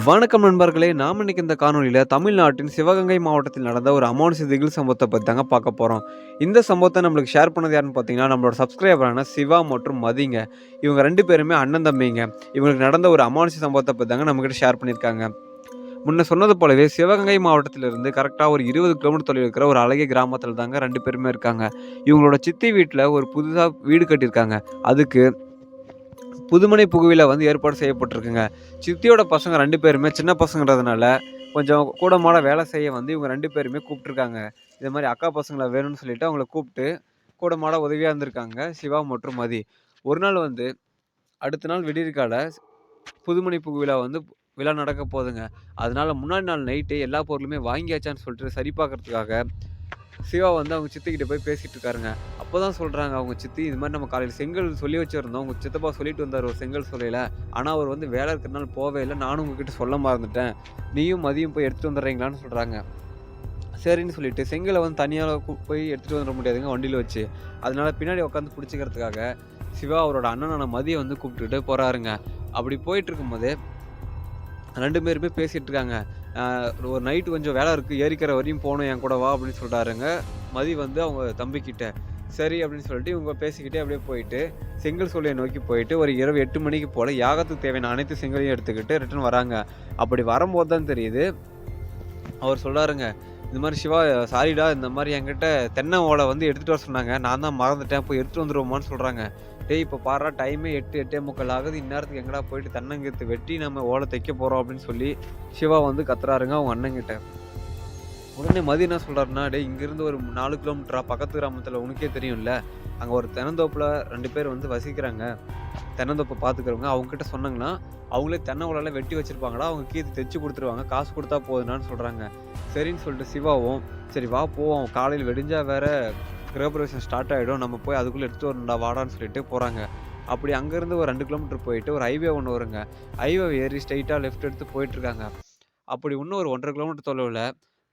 வணக்கம் நண்பர்களே நாம் இன்னைக்கு இந்த காணொலியில் தமிழ்நாட்டின் சிவகங்கை மாவட்டத்தில் நடந்த ஒரு அமானுஷ திகில் சம்பவத்தை பற்றி தாங்க பார்க்க போகிறோம் இந்த சம்பவத்தை நம்மளுக்கு ஷேர் பண்ணது யாருன்னு பார்த்தீங்கன்னா நம்மளோட சப்ஸ்கிரைபரான சிவா மற்றும் மதிங்க. இவங்க ரெண்டு பேருமே அண்ணன் தம்பிங்க. இவங்களுக்கு நடந்த ஒரு அமானுஷ சம்பவத்தை பற்றி தாங்க நம்மக்கிட்ட ஷேர் பண்ணியிருக்காங்க. முன்ன சொன்னது போலவே சிவகங்கை மாவட்டத்திலிருந்து கரெக்டாக ஒரு இருபது கிலோமீட்டர் தொலைவில் இருக்கிற ஒரு அழகிய கிராமத்தில் தாங்க ரெண்டு பேருமே இருக்காங்க. இவங்களோட சித்தி வீட்டில் ஒரு புதுசாக வீடு கட்டியிருக்காங்க. அதுக்கு புதுமனை புகுவில வந்து ஏற்பாடு செய்யப்பட்டிருக்குங்க. சித்தியோட பசங்க ரெண்டு பேருமே சின்ன பசங்கிறதுனால கொஞ்சம் கூடமாட வேலை செய்ய வந்து இவங்க ரெண்டு பேருமே கூப்பிட்ருக்காங்க இது மாதிரி அக்கா பசங்களை வேணும்னு சொல்லிட்டு அவங்கள கூப்பிட்டு கூடமாட உதவியாக இருந்திருக்காங்க சிவா மற்றும் மதி. ஒரு நாள் வந்து அடுத்த நாள் விடியற்கால புதுமணி புகுவிழா வந்து விழா நடக்க போகுதுங்க அதனால் முன்னாடி நாள் நைட்டு எல்லா பொருளுமே வாங்கியாச்சான்னு சொல்லிட்டு சரி பார்க்கறதுக்காக சிவா வந்து அவங்க சித்திக்கிட்ட போய் பேசிகிட்டு இருக்காருங்க. அப்போ தான் சொல்கிறாங்க அவங்க சித்தி இது மாதிரி நம்ம காலையில் செங்கல் சொல்லி வச்சுருந்தோம். உங்கள் சித்தப்பா சொல்லிட்டு வந்தார் ஒரு செங்கல் சொல்லையில். ஆனால் அவர் வந்து வேலை இருக்கிறனால போவே இல்லை. நானும் உங்ககிட்ட சொல்ல மறந்துட்டேன். நீயும் மதியம் போய் எடுத்துகிட்டு வந்துடுறீங்களான்னு சொல்கிறாங்க சரின்னு சொல்லிட்டு செங்கலை வந்து தனியாக போய் எடுத்துகிட்டு வந்துட முடியாதுங்க வண்டியில் வச்சு. அதனால பின்னாடி உட்காந்து பிடிச்சிக்கிறதுக்காக சிவா அவரோட அண்ணனான மதியை வந்து கூப்பிட்டுட்டு போகிறாருங்க அப்படி போயிட்டு இருக்கும்போது ரெண்டு பேருமே பேசிகிட்டு இருக்காங்க. ஒரு நைட்டு கொஞ்சம் வேலை இருக்குது ஏறிக்கிற வரையும் போகணும் என் கூட வா அப்படின்னு சொல்கிறாருங்க மதி வந்து அவங்க தம்பிக்கிட்ட சரி அப்படின்னு சொல்லிட்டு இவங்க பேசிக்கிட்டே அப்படியே போயிட்டு செங்கல் சூளையை நோக்கி போயிட்டு ஒரு இரவு எட்டு மணிக்கு போல் யாகத்துக்கு தேவையான அனைத்து செங்கலையும் எடுத்துக்கிட்டு ரிட்டன் வராங்க. அப்படி வரும்போது தான் தெரியுது அவர் சொல்கிறாருங்க இந்த மாதிரி சிவா சாரிடா இந்த மாதிரி என்கிட்ட தென்னை ஓலை வந்து எடுத்துகிட்டு வர சொன்னாங்க. நான் தான் மறந்துட்டேன். போய் எடுத்துகிட்டு வந்துருவோமான்னு சொல்கிறாங்க டேய் இப்போ பாரா டைமே எட்டு எட்டே முக்கால் ஆகுது. இந்நேரத்துக்கு எங்கடா போயிட்டு தென்னங்கத்து வெட்டி நம்ம ஓலை தைக்க போகிறோம் அப்படின்னு சொல்லி சிவா வந்து கத்துறாருங்க அவங்க அண்ணங்கிட்ட உடனே மதி என்ன சொல்கிறாருன்னா டேய் இங்கேருந்து ஒரு நாலு கிலோமீட்டரா பக்கத்து கிராமத்தில் உனக்கே தெரியும்ல. அங்கே ஒரு தென்னந்தோப்பில் ரெண்டு பேர் வந்து வசிக்கிறாங்க. தென்னந்தோப்பை பார்த்துக்கிறவங்க அவங்ககிட்ட சொன்னாங்கன்னா அவங்களே தென்னை ஓலையில் வெட்டி வச்சுருப்பாங்களா? அவங்க கீத்து தைச்சு கொடுத்துருவாங்க. காசு கொடுத்தா போதுனான்னு சொல்கிறாங்க சரின்னு சொல்லிட்டு சிவாவும் சரி வா போவோம். காலையில் வெடிஞ்சா வேற கிரகப்பிரவேசம் ஸ்டார்ட் ஆகிடும் நம்ம போய் அதுக்குள்ளே எடுத்து வரணும்டா வாடான்னு சொல்லிட்டு போகிறாங்க அப்படி அங்கேருந்து ஒரு ரெண்டு கிலோமீட்டர் போயிட்டு ஒரு ஹைவே ஒன்று வருங்க. ஹைவே ஏறி ஸ்ட்ரைட்டாக லெஃப்ட் எடுத்து போயிட்டுருக்காங்க அப்படி இன்னும் ஒரு ஒன்றரை கிலோமீட்டர் தொலைவில்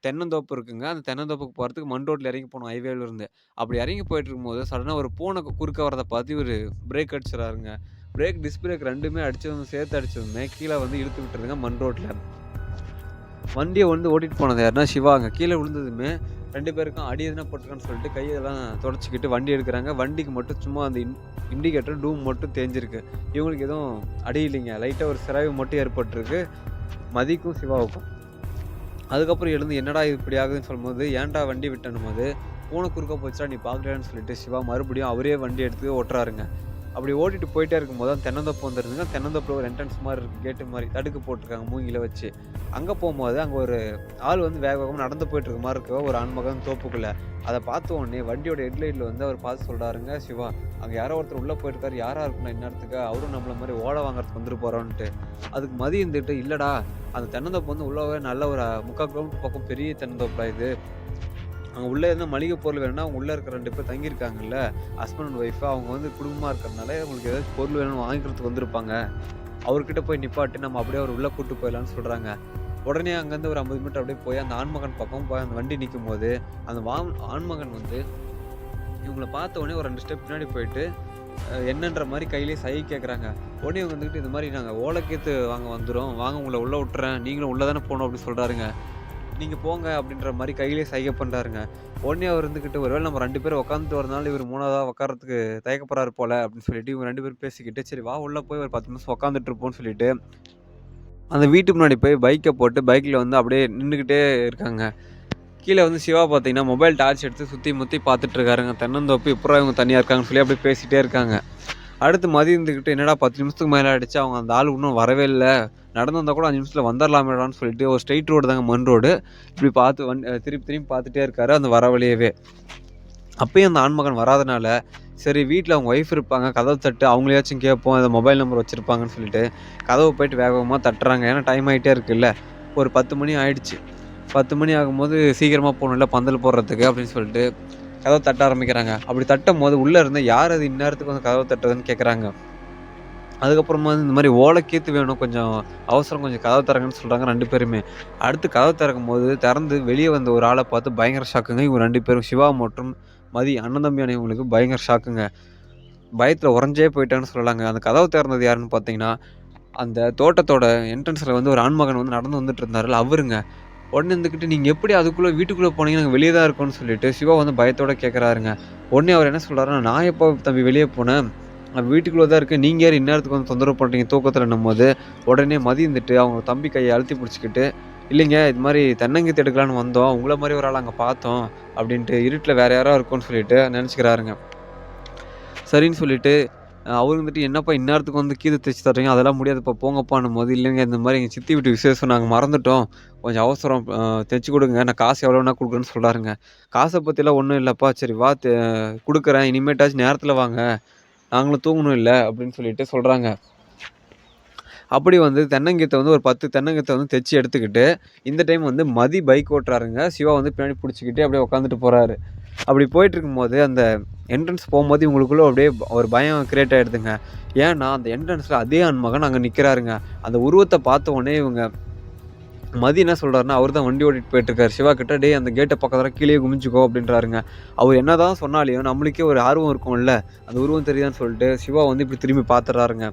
தென்னந்தோப்பு இருக்குங்க. அந்த தென்னந்தோப்புக்கு போகிறதுக்கு மண் ரோட்டில் இறங்கி போகணும் ஹைவேல இருந்து. அப்படி இறங்கி போயிட்டு இருக்கும்போது சடனாக ஒரு பூனை குறுக்க வரதை பார்த்து ஒரு பிரேக் அடிச்சிடறாருங்க பிரேக் டிஸ்பிரேக் ரெண்டுமே அடிச்சதும் சேர்த்து அடிச்சதுமே கீழே வந்து இழுத்து விட்டுருங்க மண் ரோட்டில் வண்டியை வந்து ஓட்டிட்டு போனது யாருன்னா சிவாங்க கீழே விழுந்ததுமே ரெண்டு பேருக்கும் அடி எதுனா போட்டிருக்கான்னு சொல்லிட்டு கையெல்லாம் தொடச்சிக்கிட்டு வண்டி எடுக்கிறாங்க. வண்டிக்கு மட்டும் சும்மா அந்த இன் இண்டிகேட்டர் டூம் மட்டும் தேஞ்சிருக்கு. இவங்களுக்கு எதுவும் அடி இல்லைங்க. லைட்டாக ஒரு சிராய்வு மட்டும் ஏற்பட்டிருக்கு. மதிக்கும் சிவாவுக்கும். அதுக்கப்புறம் எழுந்து என்னடா இது இப்படி ஆகுதுன்னு சொல்லும்போது ஏன்டா வண்டி விட்டணும் போது பூனை குறுக்க போச்சுடா நீ பார்க்கலான்னு சொல்லிட்டு சிவா மறுபடியும் அவரே வண்டி எடுத்து ஓட்டுறாருங்க. அப்படி ஓட்டிட்டு போயிட்டே இருக்கும்போது அந்த தென்னந்தோப்பு வந்துருந்துங்க தென்னந்தோப்பில் ஒரு என்ட்ரன்ஸ் மாதிரி இருக்குது கேட்டு மாதிரி தடுக்கு போட்டிருக்காங்க மூங்கில வச்சு. அங்கே போகும்போது அங்கே ஒரு ஆள் வந்து வேக வேகமாக நடந்து போயிட்டு இருக்க மாதிரி இருக்க. ஒரு ஆண்மகன் தோப்புக்குள்ள. அதை பார்த்த உடனே வண்டியோட ஹெட்லைட்டில் வந்து அவர் பார்த்து சொல்கிறாருங்க சிவா அங்கே யாரோ ஒருத்தர் உள்ளே போயிருக்காரு. யாராக இருக்கணும் இந்நேரத்துக்கு அவரும் நம்மள மாதிரி ஓட வாங்குறதுக்கு வந்துட்டு போகிறோன்ட்டு அதுக்கு மதி இருந்துட்டு இல்லைடா அந்த தென்னந்தோப்பு வந்து உள்ளவே நல்ல ஒரு முக்கால் கிலோமீட்டர் பக்கம் பெரிய தென்னந்தோப்பா இது. அங்கே உள்ளே இருந்தால் மளிகை பொருள் வேணும்னா அவங்க உள்ளே இருக்கிற ரெண்டு பேர் தங்கியிருக்காங்கல்ல ஹஸ்பண்ட் அண்ட் ஒய்ஃபு அவங்க வந்து குடும்பமாக இருக்கிறதுனால அவங்களுக்கு ஏதாவது பொருள் வேணும்னு வாங்கிக்கிறதுக்கு வந்திருப்பாங்க. அவர்கிட்ட போய் நிப்பாட்டு நம்ம அப்படியே அவர் உள்ளே கூட்டு போயிடலாம்னு சொல்கிறாங்க உடனே அங்கேருந்து ஒரு ஐம்பது மீட்டர் அப்படியே போய் அந்த ஆண்மகன் பக்கம் போய் அந்த வண்டி நிற்கும் போது அந்த வா ஆண்மகன் வந்து இவங்கள பார்த்த உடனே ஒரு ரெண்டு ஸ்டெப் பின்னாடி போயிட்டு என்னன்ற மாதிரி கையிலேயே சை கேட்குறாங்க உடனே வந்துக்கிட்டு இது இந்த மாதிரி நாங்கள் ஓலைக்கேத்து வாங்க வந்துடும் வாங்க உங்களை உள்ளே விட்டுறேன். நீங்களும் உள்ளே தானே போகணும் அப்படின்னு சொல்கிறாருங்க நீங்கள் போங்க அப்படின்ற மாதிரி கையிலே சைகை பண்ணுறாருங்க உடனே அவர் இருந்துக்கிட்டு ஒருவேளை நம்ம ரெண்டு பேரும் உட்காந்துட்டு வரதுனால இவர் மூணாவதாக உட்காரத்துக்கு தயக்கப்படுறாரு போல அப்படின்னு சொல்லிட்டு இவங்க ரெண்டு பேரும் பேசிக்கிட்டு சரி வா உள்ளே போய் ஒரு பத்து நிமிஷம் உட்காந்துட்டு இருப்போம்னு சொல்லிட்டு அந்த வீட்டு முன்னாடி போய் பைக்கை போட்டு பைக்கில் வந்து அப்படியே நின்றுக்கிட்டே இருக்காங்க. கீழே வந்து சிவா பார்த்தீங்கன்னா மொபைல் டார்ச் எடுத்து சுற்றி முற்றி பார்த்துட்டு இருக்காருங்க. தென்னந்தோப்பு இப்போ இவங்க தனியாக இருக்காங்கன்னு சொல்லி அப்படியே பேசிகிட்டே இருக்காங்க. அடுத்து மதியம் இருந்துக்கிட்டு என்னடா பத்து நிமிஷத்துக்கு மேலே அடிச்சு அவங்க அந்த ஆள் இன்னும் வரவே இல்லை. நடந்து வந்தால் கூட அஞ்சு நிமிஷத்தில் வந்துடலாமேடான்னு சொல்லிட்டு ஒரு ஸ்ட்ரைட் ரோடு தாங்க மண் ரோடு இப்படி பார்த்து வந் திருப்பி திரும்பி பார்த்துட்டே இருக்காரு அந்த வர வழியவே அப்பயும் அந்த ஆண்மகன் வராதனால சரி வீட்டில் அவங்க ஒய்ஃப் இருப்பாங்க கதவு தட்டு அவங்களையாச்சும் கேட்போம் அந்த மொபைல் நம்பர் வச்சுருப்பாங்கன்னு சொல்லிட்டு கதவை போயிட்டு வேகமாக தட்டுறாங்க. ஏன்னா டைம் ஆகிட்டே இருக்குல்ல. ஒரு பத்து மணி ஆயிடுச்சு. பத்து மணி ஆகும்போது சீக்கிரமாக போகணும்ல பந்தல் போடுறதுக்கு அப்படின்னு சொல்லிட்டு கதவை தட்ட ஆரம்பிக்கிறாங்க. அப்படி தட்டும் போது உள்ளே இருந்து யார் அது இந்நேரத்துக்கு வந்து கதவை தட்டுறதுன்னு கேட்குறாங்க அதுக்கப்புறமா வந்து இந்த மாதிரி ஓலைக்கீத்து வேணும் கொஞ்சம் அவசரம் கொஞ்சம் கதவை திறங்கன்னு சொல்கிறாங்க ரெண்டு பேருமே. அடுத்து கதவை திறக்கும் போது திறந்து வெளியே வந்த ஒரு ஆளை பார்த்து பயங்கர ஷாக்குங்க. இவங்க ரெண்டு பேரும் சிவா மற்றும் மதி அண்ணன் தம்பியான இவங்களுக்கு பயங்கர ஷாக்குங்க. பயத்தில் உறைஞ்சே போயிட்டான்னு சொல்லலாங்க. அந்த கதவு திறந்தது யாருன்னு பார்த்தீங்கன்னா அந்த தோட்டத்தோட என்ட்ரன்ஸில் வந்து ஒரு ஆண்மகன் வந்து நடந்து வந்துட்டு இருந்தாருல்ல அவருங்க. உடனே இருந்துக்கிட்டு நீங்கள் எப்படி அதுக்குள்ளே வீட்டுக்குள்ளே போனீங்க? நாங்கள் வெளியே தான் இருக்கோம்னு சொல்லிட்டு சிவா வந்து பயத்தோடு கேட்குறாருங்க உடனே அவர் என்ன சொல்கிறாருன்னா நான் எப்போ தம்பி வெளியே போனேன்? வீட்டுக்குள்ளே தான் இருக்குது நீங்கள் யார்? இந்நேரத்துக்கு வந்து தொந்தரவு பண்ணுறீங்க தூக்கத்தில் போது உடனே மதிந்துட்டு அவங்க தம்பி கையை அழுத்தி பிடிச்சிக்கிட்டு இல்லைங்க இது மாதிரி தென்னங்கீத்து எடுக்கலான்னு வந்தோம். உங்களை மாதிரி ஒரு ஆள் அங்கே பார்த்தோம். அப்படின்ட்டு இருட்டில் வேறு யாரோ இருக்கும்னு சொல்லிட்டு நினச்சிக்கிறாருங்க. சரின்னு சொல்லிட்டு அவர் வந்துட்டு என்னப்பா இந்நேரத்துக்கு வந்து கீதை தைச்சு தர்றீங்க? அதெல்லாம் முடியாதுப்பா. போங்கப்பான்னும் போது இல்லைங்க இந்த மாதிரி எங்கள் சித்தி வீட்டு விசேஷம் நாங்கள் மறந்துட்டோம். கொஞ்சம் அவசரம் தைச்சு கொடுங்க. நான் காசு எவ்வளோனா கொடுக்குறேன்னு சொல்கிறாருங்க காசை பற்றிலாம் ஒன்றும் இல்லைப்பா. சரி வா கொடுக்குறேன். இனிமேட்டாச்சும் நேரத்தில் வாங்க. நாங்களும் தூங்கணும் இல்லை அப்படின்னு சொல்லிட்டு சொல்கிறாங்க அப்படி வந்து தென்னங்கீத்தை வந்து ஒரு பத்து தென்னங்கீத்தை வந்து தைச்சி எடுத்துக்கிட்டு இந்த டைம் வந்து மதி பைக் ஓட்டுறாருங்க. சிவா வந்து பின்னாடி பிடிச்சிக்கிட்டு அப்படியே உட்காந்துட்டு போகிறாரு அப்படி போயிட்டு இருக்கும்போது அந்த என்ட்ரன்ஸ் போகும்போது இவங்களுக்குள்ள அப்படியே ஒரு பயம் கிரியேட் ஆகிடுதுங்க ஏன்னா அந்த என்ட்ரன்ஸில் அதே அன்மகன் அங்கே நிற்கிறாருங்க அந்த உருவத்தை பார்த்த உடனே இவங்க மதி என்ன சொல்கிறாருன்னா அவர் தான் வண்டி ஓட்டிட்டு போயிட்டுருக்காரு. சிவா கிட்ட டே அந்த கேட்டை பக்கத்தில் கீழே குமிஞ்சுக்கோ அப்படின்றாருங்க. அவர் என்ன தான் சொன்னாலையும் நம்மளுக்கே ஒரு ஆர்வம் இருக்கும்ல. அந்த உருவம் தெரியுதான்னு சொல்லிட்டு சிவா வந்து இப்படி திரும்பி பார்த்துறாருங்க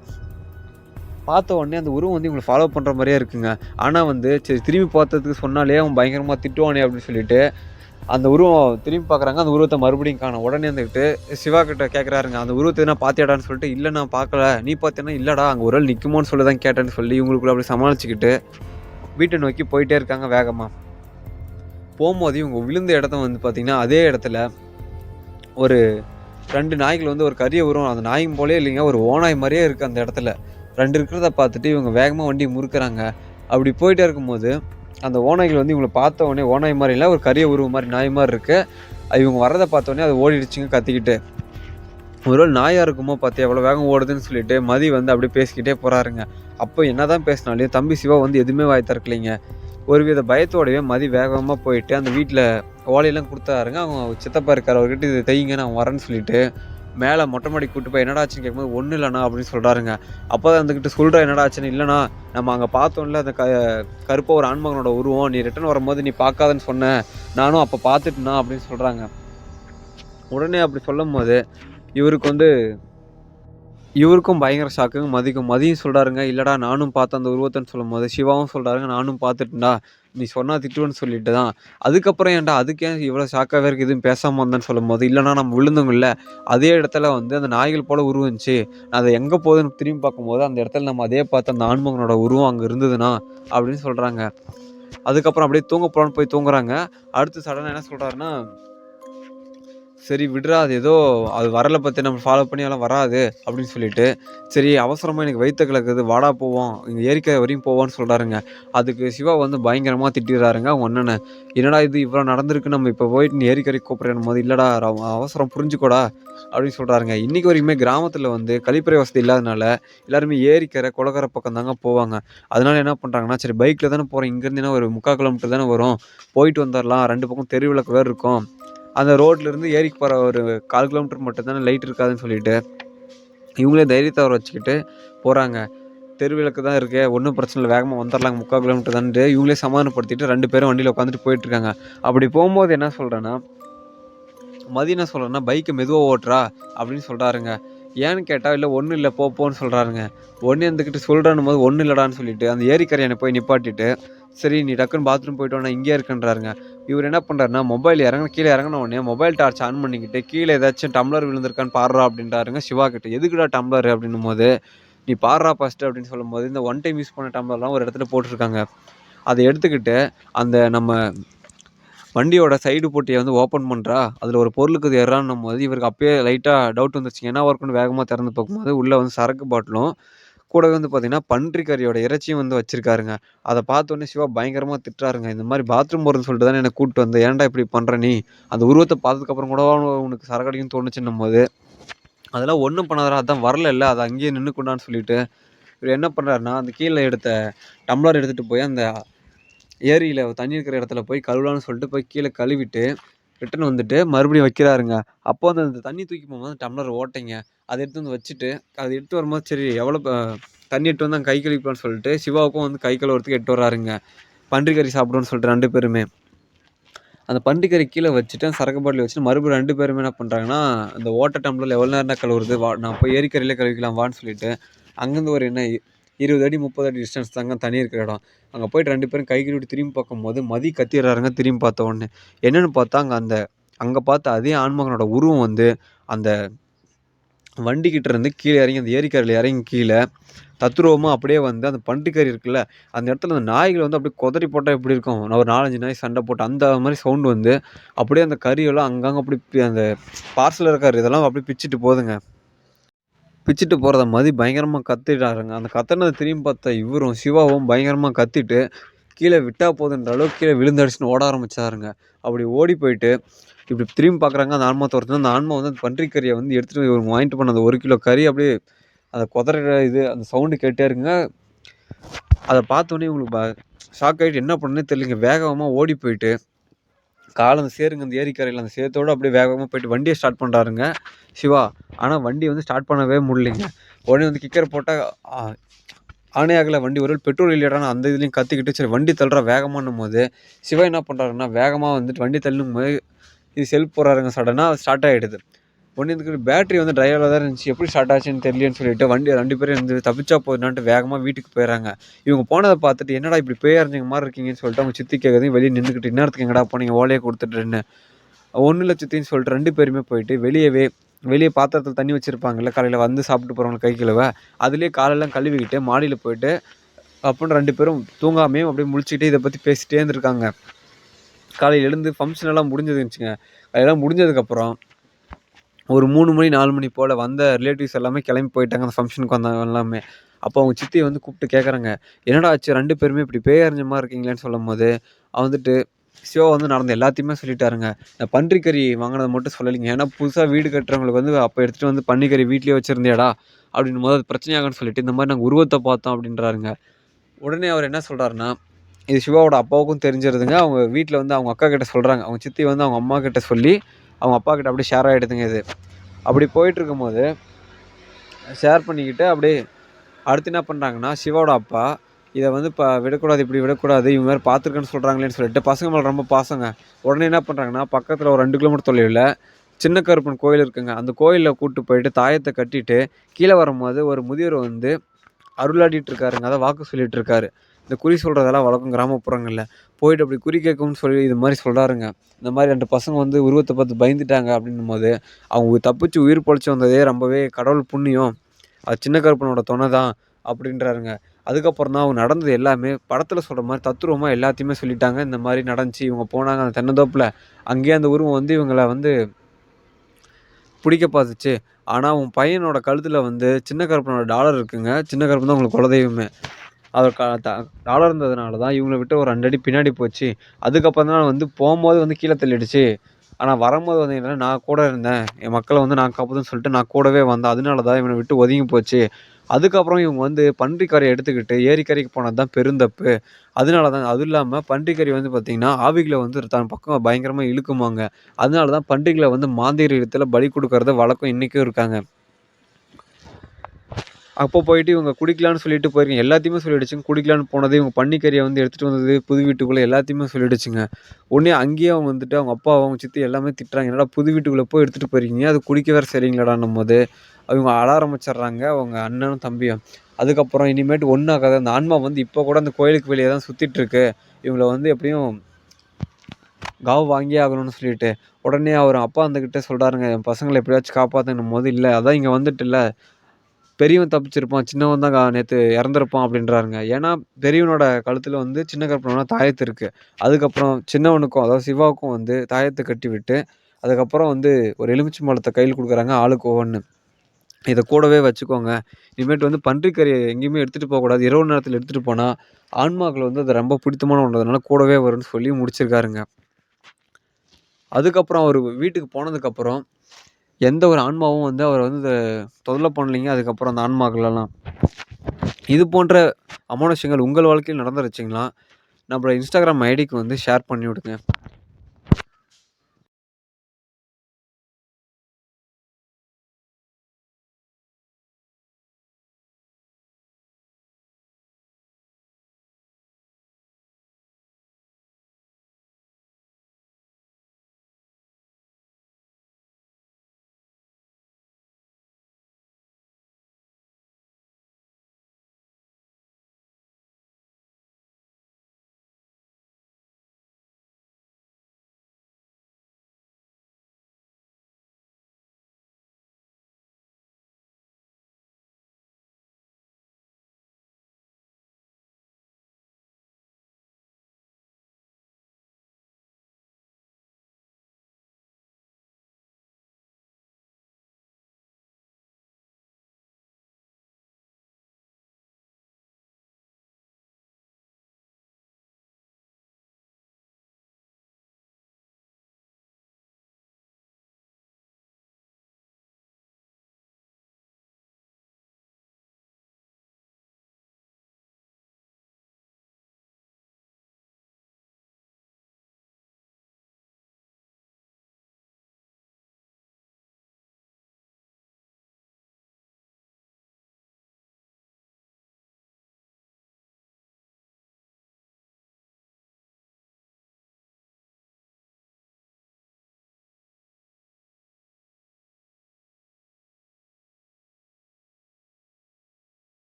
பார்த்த உடனே அந்த உருவம் வந்து இவங்களை ஃபாலோ பண்ணுற மாதிரியே இருக்குங்க. ஆனால் வந்து சரி திரும்பி பார்த்ததுக்கு சொன்னாலே அவன் பயங்கரமாக திட்டுவானே அப்படின்னு சொல்லிட்டு அந்த உருவம் திரும்பி பார்க்குறாங்க அந்த உருவத்தை மறுபடியும் காணும். உடனே வந்துக்கிட்டு சிவா கிட்ட கேட்குறாருங்க அந்த உருவத்தை என்ன பார்த்தியாடான்னு சொல்லிட்டு இல்லை நான் பார்க்கல நீ பார்த்தேன்னா இல்லைடா அங்கே ஒரு நாள் நிற்குமோன்னு சொல்லி தான் கேட்டேன்னு சொல்லி இவங்களுக்குள்ள அப்படி சமாளிச்சுக்கிட்டு வீட்டை நோக்கி போயிட்டே இருக்காங்க வேகமாக போகும்போது இவங்க விழுந்த இடத்த வந்து பார்த்திங்கன்னா அதே இடத்துல ஒரு ரெண்டு நாய்கள் வந்து ஒரு கரிய உருவம் அந்த நாயும் போலே இல்லைங்க ஒரு ஓநாய் மாதிரியே இருக்குது அந்த இடத்துல. ரெண்டு இருக்கிறத பார்த்துட்டு இவங்க வேகமாக வண்டி முறுக்குறாங்க. அப்படி போயிட்டே இருக்கும்போது அந்த ஓநாய்கள் வந்து இவங்களை பார்த்த உடனே ஓனாய் மாதிரி இல்லை ஒரு கரிய உருவம் மாதிரி நாய் மாதிரி இருக்குது இவங்க வரதை பார்த்த அது ஓடிடுச்சுங்க கத்திக்கிட்டு. ஒரு நாயாக இருக்குமோ பார்த்து எவ்வளோ வேகம் ஓடுதுன்னு சொல்லிட்டு மதி வந்து அப்படியே பேசிக்கிட்டே போகிறாருங்க அப்போ என்னதான் பேசினாலையும் தம்பி சிவா வந்து எதுவுமே வாய் திறக்கலைங்க. ஒருவித பயத்தோடவே மதி வேகமாக போயிட்டு அந்த வீட்டில் ஓலையெல்லாம் கொடுத்தாருங்க. அவங்க சித்தப்பா இருக்கார் அவர்கிட்ட இது தையுங்க நான் வரேன்னு சொல்லிட்டு மேலே மொட்டை மாடி கூட்டு போய் என்னடாச்சுன்னு கேட்கும்போது ஒன்றும் இல்லைண்ணா அப்படின்னு சொல்கிறாருங்க அப்போ தான் வந்துக்கிட்டு சொல்கிற என்னடாச்சுன்னு இல்லைண்ணா நம்ம அங்கே பார்த்தோம்ல அந்த க கருப்பாக ஒரு ஆண்மகனோட உருவம். நீ ரிட்டன் வரும்போது நீ பார்க்காதன்னு சொன்னேன் நானும் அப்போ பார்த்துட்டுண்ணா அப்படின்னு சொல்கிறாங்க உடனே அப்படி சொல்லும் போது இவருக்கு வந்து இவருக்கும் பயங்கர ஷாக்குங்க மதிக்கும். மதியும் சொல்கிறாருங்க இல்லைடா நானும் பார்த்தேன் அந்த உருவத்தைன்னு சொல்லும் போது சிவாவும் சொல்கிறாருங்க நானும் பார்த்துட்டேன்டா. நீ சொன்னால் திட்டுவேன்னு சொல்லிட்டு தான். அதுக்கப்புறம் ஏன்டா அதுக்கே இவ்வளோ ஷாக்காகவே இருக்குது எதுவும் பேசாமல் வந்தேன்னு சொல்லும் போது இல்லைனா நம்ம விழுந்தோங்கல்ல அதே இடத்துல வந்து அந்த நாய்கள் போல உருவந்துச்சு. நான் அதை எங்கே போகுதுன்னு திரும்பி பார்க்கும்போது அந்த இடத்துல நம்ம அதே பார்த்து அந்த ஆன்மகனோட உருவம் அங்கே இருந்ததுன்னா அப்படின்னு சொல்கிறாங்க அதுக்கப்புறம் அப்படியே தூங்க போகலான்னு போய் தூங்குறாங்க. அடுத்து சடனாக என்ன சொல்கிறாருன்னா சரி விடுறா அது ஏதோ அது வரலை பற்றி நம்ம ஃபாலோ பண்ணி எல்லாம் வராது அப்படின்னு சொல்லிட்டு சரி அவசரமாக எனக்கு வயிற்று கிழக்குது வாடா போவோம் இங்கே ஏரிக்கரை வரையும் போவோன்னு சொல்கிறாருங்க அதுக்கு சிவா வந்து பயங்கரமாக திட்டிடுறாருங்க அவங்க அண்ணனை. என்னடா இது இவ்வளோ நடந்திருக்கு நம்ம இப்போ போயிட்டு நீ ஏரிக்கரை கூப்பிட்றேன் போது இல்லைடா அவசரம் புரிஞ்சுக்கோடா அப்படின்னு சொல்கிறாருங்க இன்றைக்கி வரைக்குமே கிராமத்தில் வந்து கழிப்பறை வசதி இல்லாதனால எல்லாருமே ஏரிக்கரை குளக்கரை பக்கம் தாங்க போவாங்க. அதனால என்ன பண்ணுறாங்கன்னா சரி பைக்கில் தானே போகிறோம் இங்கேருந்து என்ன ஒரு முக்கால் கிலோமீட்டர் தானே வரும் போயிட்டு வந்துடலாம் ரெண்டு பக்கம் தெரு விளக்கு வேறு இருக்கும். அந்த ரோட்லேருந்து ஏரிக்கு போகிற ஒரு கால் கிலோமீட்டர் மட்டும் தானே லைட் இருக்காதுன்னு சொல்லிட்டு இவங்களே தைரியத்தை வர வச்சுக்கிட்டு போகிறாங்க தெருவிளக்கு தான் இருக்கு. ஒன்றும் பிரச்சனை இல்லை. வேகமாக வந்துடலாங்க முக்கால் கிலோமீட்டர் தான்ட்டு இவங்களே சமாதானப்படுத்திட்டு ரெண்டு பேரும் வண்டியில் உட்காந்துட்டு போயிட்டு இருக்காங்க அப்படி போகும்போது என்ன சொல்கிறேன்னா மதி என்ன சொல்கிறேன்னா பைக்கை மெதுவாக ஓட்டுறா அப்படின்னு சொல்கிறாருங்க ஏன்னு கேட்டால் இல்லை ஒன்றும் இல்லை போப்போன்னு சொல்கிறாருங்க ஒன்று இருந்துக்கிட்டு சொல்கிறேன்னு போது ஒன்றும் இல்லடான்னு சொல்லிட்டு அந்த ஏரிக்கரையானை போய் நிப்பாட்டிட்டு சரி நீ டக்குன்னு பாத்ரூம் போயிட்டோன்னா இங்கே இங்கேயே இருக்குன்றாருங்க. இவர் என்ன பண்ணுறாருன்னா மொபைல் இறங்க கீழே இறங்கின உடனே மொபைல் டார்ச் ஆன் பண்ணிக்கிட்டு கீழே ஏதாச்சும் டம்ளர் விழுந்திருக்கான்னு பாடுறா அப்படின்றாருங்க சிவா கிட்ட. எதுக்குடா டம்ளர் அப்படின்னும் போது நீ பாடுறா ஃபஸ்ட்டு அப்படின்னு சொல்லும்போது இந்த ஒன் டைம் யூஸ் பண்ண டம்ளர்லாம் ஒரு இடத்துல போட்டிருக்காங்க. அதை எடுத்துக்கிட்டு அந்த நம்ம வண்டியோட சைடு போட்டியை வந்து ஓப்பன் பண்ணுறா அதில் ஒரு பொருளுக்கு இது எறான்னும் போது இவருக்கு அப்பயே லைட்டாக டவுட் வந்துச்சு என்ன ஒர்க்குன்னு வேகமாக திறந்து பார்க்கும்போது உள்ளே வந்து சரக்கு பாட்டிலும் கூடவே வந்து பார்த்தீங்கன்னா பன்றிக்கறியோட இறைச்சியும் வந்து வச்சிருக்காருங்க. அதை பார்த்தோன்னே சிவா பயங்கரமாக திட்டுறாருங்க. இந்த மாதிரி பாத்ரூம் போகிறதுன்னு சொல்லிட்டு தானே என்னை கூப்பிட்டு வந்தேன் ஏன்டா இப்படி பண்ணுற நீ? அந்த உருவத்தை பார்த்ததுக்கப்புறம் கூட உனக்கு சரக்கடிக்கும் தோணுச்சுன்னும் போது அதெல்லாம் ஒன்றும் பண்ணாதரா அதான் வரல இல்லை அது அங்கேயே நின்றுக்குண்டான்னு சொல்லிட்டு இவர் என்ன பண்ணுறாருன்னா அந்த கீழே எடுத்த டம்ளர் எடுத்துகிட்டு போய் அந்த ஏரியில் தண்ணி இருக்கிற இடத்துல போய் கழுவலான்னு சொல்லிட்டு போய் கீழே கழுவிட்டு ரிட்டன் வந்துட்டு மறுபடியும் வைக்கிறாருங்க. அப்போ வந்து அந்த தண்ணி தூக்கி போகும்போது டம்ளர் ஓட்டைங்க. அதை எடுத்து வந்து வச்சுட்டு அதை எடுத்து வரும்போது சரி எவ்வளோ தண்ணி எடுத்து வந்து அங்கே கை கழுவிக்கலாம்னு சொல்லிட்டு சிவாவுக்கும் வந்து கை கழுவுறதுக்கு எட்டு வர்றாருங்க. பன்றிக்கறி சாப்பிடுவோன்னு சொல்லிட்டு ரெண்டு பேருமே. அந்த பன்றிக்கறி கீழே வச்சுட்டு அந்த சரக்கு பாட்டில் வச்சுட்டு மறுபடியும் ரெண்டு பேருமே என்ன பண்ணுறாங்கன்னா அந்த ஓட்ட டம்ளரில் எவ்வளோ நேரம் கழுவுறது வா நான் போய் ஏரிக்கரையிலே கழுவிக்கலாம் வான்னு சொல்லிட்டு அங்கேருந்து ஒரு என்ன இருபது அடி முப்பது அடி டிஸ்டன்ஸ் தாங்க தண்ணி இருக்கிற இடம். அங்கே போயிட்டு ரெண்டு பேரும் கை கழுவிட்டு திரும்பி பார்க்கும்போது மதி கத்திடுறாருங்க திரும்பி பார்த்த உடனே. என்னென்னு பார்த்தா அங்கே அந்த அங்கே பார்த்த அதே ஆண்மகனோட உருவம் வந்து அந்த வண்டிக்கிட்ட இருந்து கீழே இறங்கி அந்த ஏரிக்கரையில் இறங்கி கீழே தத்ரூபமாக அப்படியே வந்து அந்த பண்டுக்கறி இருக்குல்ல அந்த இடத்துல அந்த நாய்கள் வந்து அப்படியே குதறி போட்டால் எப்படி இருக்கும்? ஒரு நாலஞ்சு நாய் சண்டை போட்டு அந்த மாதிரி சவுண்டு வந்து அப்படியே அந்த கறியெல்லாம் அங்கங்கே அப்படி அந்த பார்சல் இருக்கார் இதெல்லாம் அப்படியே பிச்சுட்டு போதுங்க பிச்சுட்டு போகிறத மாதிரி பயங்கரமாக கத்திட்டாருங்க. அந்த கத்தினதை திரும்பி பார்த்த இவரும் சிவாவும் பயங்கரமாக கத்திட்டு கீழே விட்டால் போதுன்ற அளவுக்கு கீழே விழுந்தடிச்சுன்னு ஓட ஆரம்பிச்சாருங்க. அப்படி ஓடி போயிட்டு இப்படி திரும்பி பார்க்குறாங்க அந்த ஆன்மா துரத்துனா அந்த ஆன்மா வந்து அந்த பன்றிக்கறியை வந்து எடுத்துகிட்டு இவங்க வாங்கிட்டு போன அந்த ஒரு கிலோ கறி அப்படியே அந்த குதிர இது அந்த சவுண்டு கேட்டே இருக்குங்க. அதை பார்த்தோன்னே இவங்களுக்கு ஷாக் ஆகிட்டு என்ன பண்ணுன்னே தெரியலங்க. வேகமாக ஓடி போயிட்டு காலை அந்த சேருங்க அந்த ஏரிக்கரையில் அந்த சேத்தோடு அப்படியே வேகமாக போயிட்டு வண்டியை ஸ்டார்ட் பண்ணுறாருங்க சிவா ஆனால் வண்டி வந்து ஸ்டார்ட் பண்ணவே முடியலைங்க. உடனே வந்து கிக்கர் போட்டால் ஆனே ஆகலை வண்டி ஒரு பெட்ரோல் இல்லையாடான்னு அந்த இதுலேயும் கத்திக்கிட்டு சரி வண்டி தள்ளுறா வேகமானும் போது. சிவா என்ன பண்ணுறாருன்னா வேகமாக வந்துட்டு வண்டி தள்ளும் போது இது செல்ஃப் போடுறாருங்க சடனாக ஸ்டார்ட் ஆகிடுது ஒன்று இதுக்கு பேட்டரி வந்து டிரைவரில் தான் இருந்துச்சு. எப்படி ஸ்டார்ட் ஆச்சுன்னு தெரியலன்னு சொல்லிட்டு வண்டி ரெண்டு பேரும் இருந்து தப்பிச்சா போதுனான்ட்டு வேகமாக வீட்டுக்கு போயிடறாங்க இவங்க போனதை பார்த்துட்டு என்னடா இப்படி பேய் மாதிரி இருக்கீங்கன்னு சொல்லிட்டு அவங்க சித்தி கேட்குறதையும் வெளியே நின்றுக்கிட்டு இன்னத்துக்கு எங்கடா போனீங்க? ஓலையை கொடுத்துட்டுன்னு ஒன்றும் இல்லை சித்தின்னு சொல்லிட்டு ரெண்டு பேருமே போயிட்டு வெளியவே வெளியே பாத்திரத்தில் தண்ணி வச்சுருப்பாங்கல்ல காலையில் வந்து சாப்பிட்டு போகிறவங்க கை கழுவ அதுலேயே காலெல்லாம் கழுவிக்கிட்டு மாடியில் போயிட்டு அப்புறம் ரெண்டு பேரும் தூங்காமையும் அப்படியே முழிச்சுக்கிட்டு இதை பற்றி பேசிகிட்டே இருந்திருக்காங்க. காலையில் எழுந்து ஃபங்க்ஷன் எல்லாம் முடிஞ்சதுச்சுங்க அதெல்லாம் முடிஞ்சதுக்கப்புறம் ஒரு மூணு மணி நாலு மணி போல் வந்த ரிலேட்டிவ்ஸ் எல்லாமே கிளம்பி போயிட்டாங்க அந்த ஃபங்க்ஷனுக்கு வந்தவங்க எல்லாமே. அப்போ அவங்க சித்தியை வந்து கூப்பிட்டு கேட்குறாங்க என்னடா ஆச்சு? ரெண்டு பேருமே இப்படி பேயறிஞ்சமாக இருக்கீங்களேன்னு சொல்லும் போது வந்துட்டு சிவா வந்து நடந்த எல்லாத்தையுமே சொல்லிட்டாருங்க. இந்த பன்றிக்கறி வாங்கினதை மட்டும் சொல்லலைங்க. ஏன்னா புதுசாக வீடு கட்டுறவங்களுக்கு வந்து அப்போ எடுத்துகிட்டு வந்து பன்னிக்கறி வீட்லேயே வச்சுருந்தேடா அப்படின்னு போது அது பிரச்சனையாகன்னு சொல்லிட்டு இந்த மாதிரி நாங்கள் உருவத்தை பார்த்தோம் அப்படின்றாருங்க. உடனே அவர் என்ன சொல்கிறாருன்னா இது சிவாவோட அப்பாவுக்கும் தெரிஞ்சிருதுங்க. அவங்க வீட்டில் வந்து அவங்க அக்கா கிட்ட சொல்கிறாங்க அவங்க சித்தி வந்து அவங்க அம்மா கிட்ட சொல்லி அவங்க அப்பா கிட்ட அப்படியே ஷேர் ஆகிடுதுங்க இது. அப்படி போயிட்டுருக்கும்போது ஷேர் பண்ணிக்கிட்டு அப்படியே அடுத்து என்ன பண்ணுறாங்கன்னா சிவாவோட அப்பா இதை வந்து இப்போ விடக்கூடாது இப்படி விடக்கூடாது இவங்க மாதிரி பார்த்துருக்கேன்னு சொல்கிறாங்களேன்னு சொல்லிட்டு பசங்க மேலே ரொம்ப பாசங்க. உடனே என்ன பண்ணுறாங்கன்னா பக்கத்தில் ஒரு ரெண்டு கிலோமீட்டர் தொலைவில் சின்ன கருப்பன் கோயில் இருக்குங்க. அந்த கோயிலில் கூப்பிட்டு போயிட்டு தாயத்தை கட்டிட்டு கீழே வரும்போது ஒரு முதியவர் வந்து அருளாடிட்டு இருக்காருங்க. அதை வாக்கு சொல்லிட்டு இருக்காரு. இந்த குறி சொல்கிறதெல்லாம் வழக்கம் கிராமப்புறங்களில். போயிட்டு அப்படி குறி கேட்கும்னு சொல்லி இது மாதிரி சொல்கிறாருங்க இந்த மாதிரி ரெண்டு பசங்க வந்து உருவத்தை பார்த்து பயந்துட்டாங்க அப்படின்னும் போது அவங்க தப்பிச்சு உயிர் பொழைச்சி வந்ததே ரொம்பவே கடவுள் புண்ணியம். அது சின்ன கருப்பனோட துணை தான் அப்படின்றாருங்க. அதுக்கப்புறம் தான் அவங்க நடந்தது எல்லாமே படத்தில் சொல்கிற மாதிரி தத்துருவமாக எல்லாத்தையுமே சொல்லிட்டாங்க. இந்த மாதிரி நடந்துச்சு இவங்க போனாங்க அந்த தென்னந்தோப்பில். அங்கேயே அந்த உருவம் வந்து இவங்களை வந்து பிடிக்க பார்த்துச்சு. ஆனால் உன் பையனோட கழுத்தில் வந்து சின்ன கருப்பனோட டாலர் இருக்குங்க. சின்ன கருப்பன் தான் உங்களுக்கு குலதெய்வமே. அவர் த டாலர் இருந்ததுனால தான் இவங்கள விட்டு ஒரு ரெண்டு அடி பின்னாடி போச்சு. அதுக்கப்புறம் தான் வந்து போகும்போது வந்து கீழே தள்ளிடுச்சு. ஆனால் வரும்போது வந்து என்ன நான் கூட இருந்தேன். என் மக்களை வந்து நான் காப்பதுன்னு சொல்லிட்டு நான் கூடவே வந்தேன். அதனால தான் இவனை விட்டு ஒதுங்கி போச்சு. அதுக்கப்புறம் இவங்க வந்து பன்றிக்கரையை எடுத்துக்கிட்டு ஏரிக்கரைக்கு போனது தான் பெருந்தப்பு அதனால தான் அதுவும் இல்லாமல் பன்றிக்கறி வந்து பார்த்திங்கன்னா ஆவிகளை வந்து தன் பக்கம் பயங்கரமாக இழுக்குமாங்க. அதனால தான் பன்றிகளை வந்து மாந்திரீகத்தில் பலி கொடுக்கறது வழக்கம் இன்றைக்கும் இருக்காங்க. அப்போ போயிட்டு இவங்க குடிக்கலான்னு சொல்லிட்டு போயிருக்கீங்க. எல்லாத்தையுமே சொல்லிடுச்சுங்க. குடிக்கலான்னு போனது இவங்க பன்னிக்கறியை வந்து எடுத்துகிட்டு வந்தது புது வீட்டுக்குள்ளே எல்லாத்தையுமே சொல்லிடுச்சுங்க. உடனே அங்கேயே அவங்க வந்துட்டு அவங்க அப்பா அவங்க சித்தி எல்லாமே திட்டுறாங்க. என்னடா புது வீட்டுக்குள்ளே போய் எடுத்துகிட்டு போயிருக்கீங்க? அது குடிக்க வேறு சரிங்களாடான்னும் போது அவங்க அழ ஆரம்பிச்சிடுறாங்க அவங்க அண்ணனும் தம்பியும். அதுக்கப்புறம் இனிமேட்டு ஒன்றாகாது அந்த ஆன்மா வந்து இப்போ கூட அந்த கோயிலுக்கு வெளியே தான் சுற்றிட்டுருக்கு இவங்களை இவங்கள வந்து எப்படியும் காவு வாங்கியே ஆகணும்னு சொல்லிட்டு உடனே அவர் அப்பா வந்துக்கிட்ட சொல்கிறாருங்க என் பசங்களை எப்படியாச்சும் காப்பாற்றணும் போது இல்லை. அதான் இங்கே வந்துட்டு இல்லை. பெரியவன் தப்பிச்சிருப்பான் சின்னவன் தான் நேற்று இறந்துருப்பான் அப்படின்றாருங்க. ஏன்னா பெரியவனோட கழுத்தில் வந்து சின்ன கற்பனோட தாயத்து இருக்குது அதுக்கப்புறம் சின்னவனுக்கும் அதாவது சிவாவுக்கும் வந்து தாயத்தை கட்டி விட்டு அதுக்கப்புறம் வந்து ஒரு எலுமிச்சை மலத்தை கையில் கொடுக்குறாங்க ஆளுக்கு ஒவ்வொன்று இதை கூடவே வச்சுக்கோங்க. இனிமேட்டு வந்து பன்றிக்கறி எங்கேயுமே எடுத்துகிட்டு போகக்கூடாது. இரவு நேரத்தில் எடுத்துகிட்டு போனால் ஆன்மாக்கள் வந்து அது ரொம்ப பிடித்தமான ஒன்றதுனால கூடவே வரும்னு சொல்லி முடிச்சிருக்காருங்க. அதுக்கப்புறம் அவர் வீட்டுக்கு போனதுக்கப்புறம் எந்த ஒரு ஆன்மாவும் வந்து அவர் வந்து தொல்லை பண்ணலைங்க அதுக்கப்புறம் அந்த ஆன்மாக்களெல்லாம். இது போன்ற அமானுஷங்கள் உங்கள் வாழ்க்கையில் நடந்துருச்சுங்களா? நம்மளோட இன்ஸ்டாகிராம் ஐடிக்கு வந்து ஷேர் பண்ணி விடுங்க